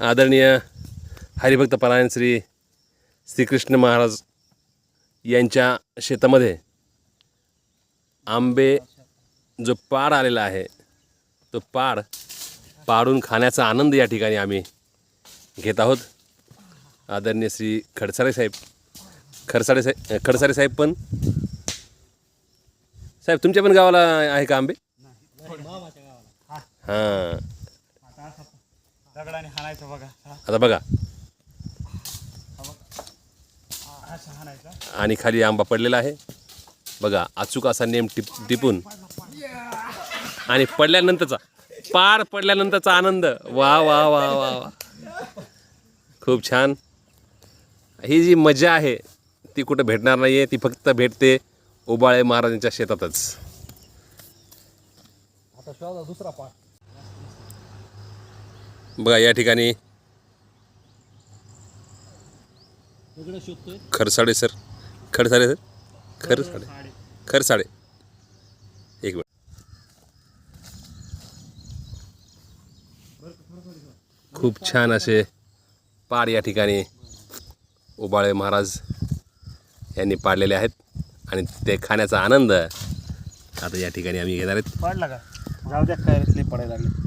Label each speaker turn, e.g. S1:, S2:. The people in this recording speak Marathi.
S1: आदरणीय हरिभक्त परायण श्री श्रीकृष्ण महाराज यांच्या शेतामध्ये आंबे जो पाड आलेला आहे तो पाड पाडून खाण्याचा आनंद या ठिकाणी आम्ही घेत आहोत. आदरणीय श्री खडसाळे साहेब खडसाळे साहेब खडसाळे साहेब पण? साहेब तुमच्या पण गावाला आहे का आंबे? हां.
S2: दगडाने हाणायचं बघा. हा,
S1: आता बघा.
S2: असं हाणायचं.
S1: आणि खाली आंबा पडलेला आहे. बघा अचूक असा नेम टिप टिपून. आणि पडल्यानंतरचा पार पडल्यानंतरचा आनंद. वा वा वा वा वा. खूप छान. ही जी मजा आहे ती कुठं भेटणार नाही आहे ती फक्त भेटते उबाळे महाराजांच्या शेतातच.
S3: आता शोधा दुसरा पाठ
S1: बघा या ठिकाणी खरसाडे सर. खरसाडे सर? खरसाडे खरसाडे एक मिनिट. खूप छान असे पाड या ठिकाणी उबाळे महाराज यांनी पाडलेले आहेत आणि ते खाण्याचा आनंद आता या ठिकाणी आम्ही घेणार आहेत.
S2: पाडला का? जाऊ द्या काय पडायला लागले.